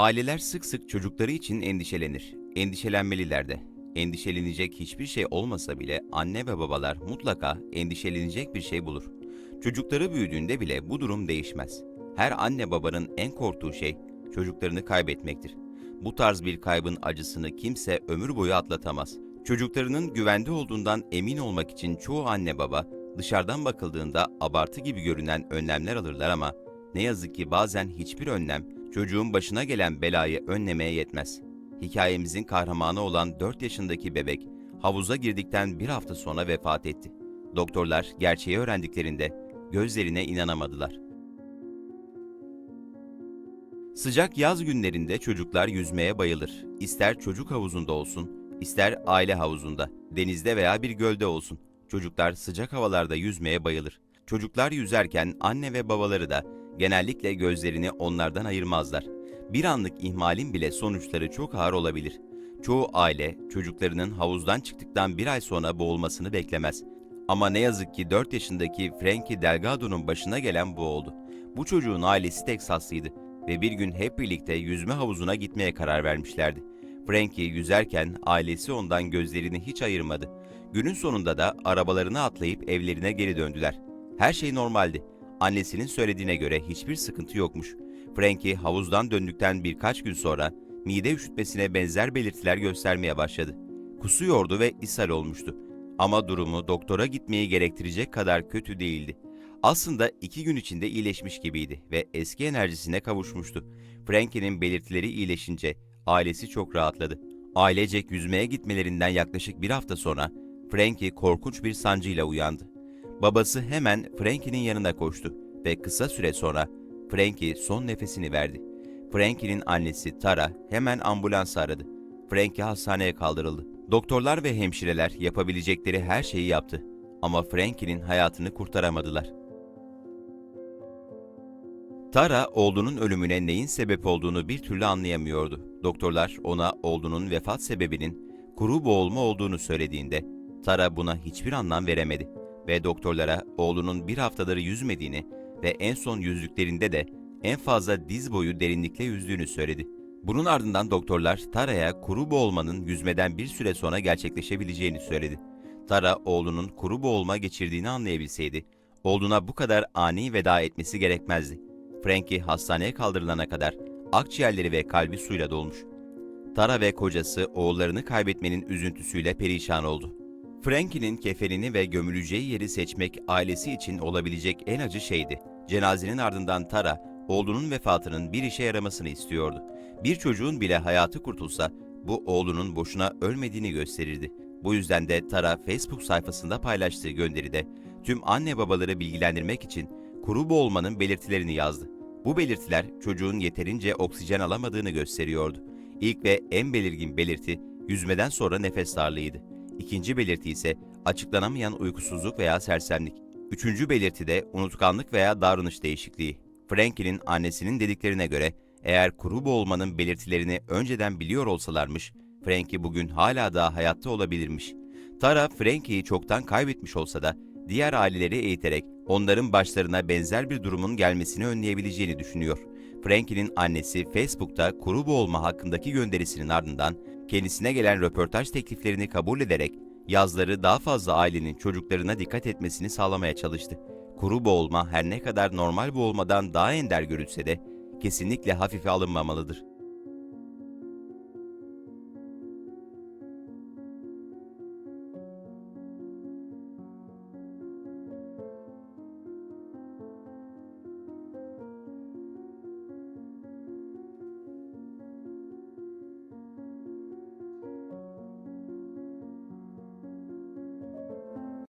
Aileler sık sık çocukları için endişelenir. Endişelenmeliler de. Endişelenecek hiçbir şey olmasa bile anne ve babalar mutlaka endişelenecek bir şey bulur. Çocukları büyüdüğünde bile bu durum değişmez. Her anne babanın en korktuğu şey çocuklarını kaybetmektir. Bu tarz bir kaybın acısını kimse ömür boyu atlatamaz. Çocuklarının güvende olduğundan emin olmak için çoğu anne baba dışarıdan bakıldığında abartı gibi görünen önlemler alırlar ama ne yazık ki bazen hiçbir önlem çocuğun başına gelen belayı önlemeye yetmez. Hikayemizin kahramanı olan 4 yaşındaki bebek havuza girdikten bir hafta sonra vefat etti. Doktorlar gerçeği öğrendiklerinde gözlerine inanamadılar. Sıcak yaz günlerinde çocuklar yüzmeye bayılır. İster çocuk havuzunda olsun, ister aile havuzunda, denizde veya bir gölde olsun. Çocuklar sıcak havalarda yüzmeye bayılır. Çocuklar yüzerken anne ve babaları da genellikle gözlerini onlardan ayırmazlar. Bir anlık ihmalin bile sonuçları çok ağır olabilir. Çoğu aile çocuklarının havuzdan çıktıktan bir ay sonra boğulmasını beklemez. Ama ne yazık ki 4 yaşındaki Frankie Delgado'nun başına gelen bu oldu. Bu çocuğun ailesi Teksaslıydı ve bir gün hep birlikte yüzme havuzuna gitmeye karar vermişlerdi. Frankie yüzerken ailesi ondan gözlerini hiç ayırmadı. Günün sonunda da arabalarına atlayıp evlerine geri döndüler. Her şey normaldi. Annesinin söylediğine göre hiçbir sıkıntı yokmuş. Frankie havuzdan döndükten birkaç gün sonra mide üşütmesine benzer belirtiler göstermeye başladı. Kusuyordu ve ishal olmuştu. Ama durumu doktora gitmeyi gerektirecek kadar kötü değildi. Aslında iki gün içinde iyileşmiş gibiydi ve eski enerjisine kavuşmuştu. Frankie'nin belirtileri iyileşince ailesi çok rahatladı. Ailecek yüzmeye gitmelerinden yaklaşık bir hafta sonra Frankie korkunç bir sancıyla uyandı. Babası hemen Frankie'nin yanına koştu ve kısa süre sonra Frankie son nefesini verdi. Frankie'nin annesi Tara hemen ambulansı aradı. Frankie hastaneye kaldırıldı. Doktorlar ve hemşireler yapabilecekleri her şeyi yaptı. Ama Frankie'nin hayatını kurtaramadılar. Tara, oğlunun ölümüne neyin sebep olduğunu bir türlü anlayamıyordu. Doktorlar ona oğlunun vefat sebebinin kuru boğulma olduğunu söylediğinde Tara buna hiçbir anlam veremedi ve doktorlara oğlunun bir haftadır yüzmediğini ve en son yüzdüklerinde de en fazla diz boyu derinlikle yüzdüğünü söyledi. Bunun ardından doktorlar Tara'ya kuru boğulmanın yüzmeden bir süre sonra gerçekleşebileceğini söyledi. Tara oğlunun kuru boğulma geçirdiğini anlayabilseydi, oğluna bu kadar ani veda etmesi gerekmezdi. Frankie hastaneye kaldırılana kadar akciğerleri ve kalbi suyla dolmuş. Tara ve kocası oğullarını kaybetmenin üzüntüsüyle perişan oldu. Frankie'nin kefenini ve gömüleceği yeri seçmek ailesi için olabilecek en acı şeydi. Cenazenin ardından Tara, oğlunun vefatının bir işe yaramasını istiyordu. Bir çocuğun bile hayatı kurtulsa bu oğlunun boşuna ölmediğini gösterirdi. Bu yüzden de Tara Facebook sayfasında paylaştığı gönderide tüm anne babaları bilgilendirmek için kuru boğulmanın belirtilerini yazdı. Bu belirtiler çocuğun yeterince oksijen alamadığını gösteriyordu. İlk ve en belirgin belirti yüzmeden sonra nefes darlığıydı. İkinci belirti ise açıklanamayan uykusuzluk veya sersemlik. Üçüncü belirti de unutkanlık veya davranış değişikliği. Frankie'nin annesinin dediklerine göre eğer kuru boğulmanın belirtilerini önceden biliyor olsalarmış, Frankie bugün hala daha hayatta olabilirmiş. Tara, Frankie'yi çoktan kaybetmiş olsa da diğer aileleri eğiterek onların başlarına benzer bir durumun gelmesini önleyebileceğini düşünüyor. Frankie'nin annesi Facebook'ta kuru boğulma hakkındaki gönderisinin ardından kendisine gelen röportaj tekliflerini kabul ederek yazları daha fazla ailenin çocuklarına dikkat etmesini sağlamaya çalıştı. Kuru boğulma her ne kadar normal boğulmadan daha ender görülse de kesinlikle hafife alınmamalıdır.